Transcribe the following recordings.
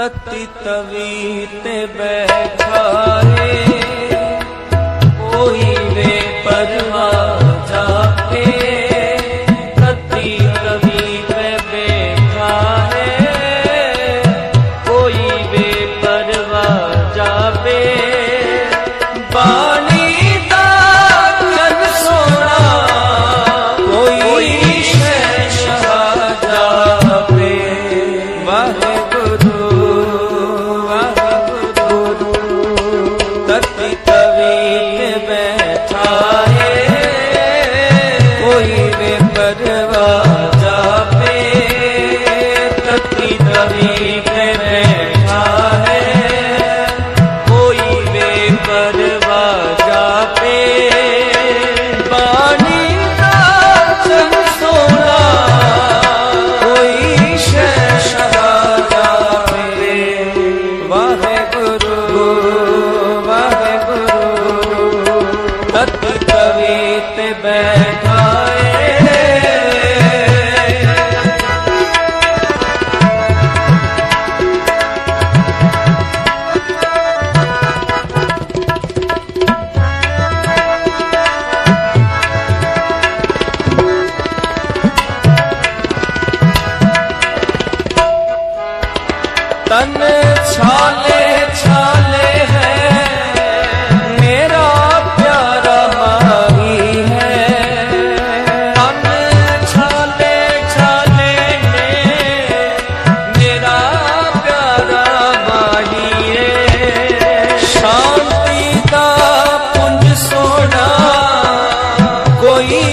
ਤਤੀ ਤਵੀ ਤੇ ਬੈਠਾਏ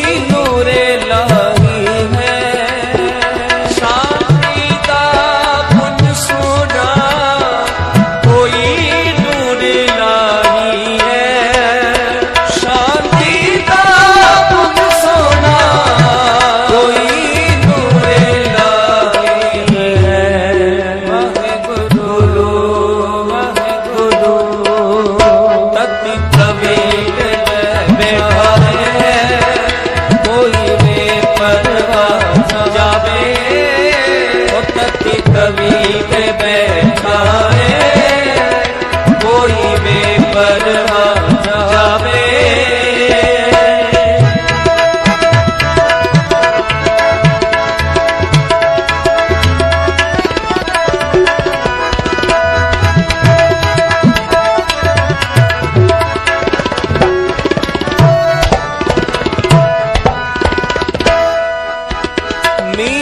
camino.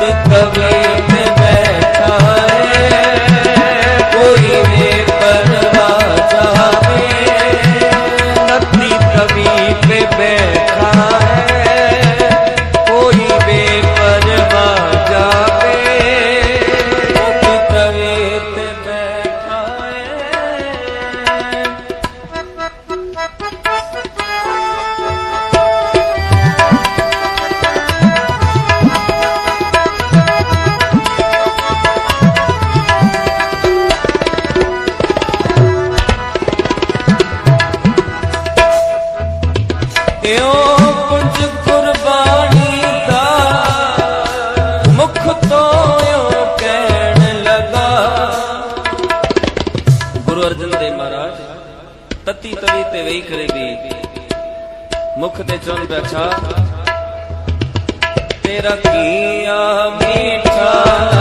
तव ਇਉ ਪੁੰਜ ਕੁਰਬਾਨੀ ਲਗਾ। ਗੁਰੂ ਅਰਜਨ ਦੇਵ ਮਹਾਰਾਜ, ਤਤੀ ਤਵੀ ਤੇ ਵੇਈ ਕਰੇਗੀ ਮੁਖ ਤੇ ਚੁਣ ਬੈਠਾ। ਤੇਰਾ ਮੀਠਾ।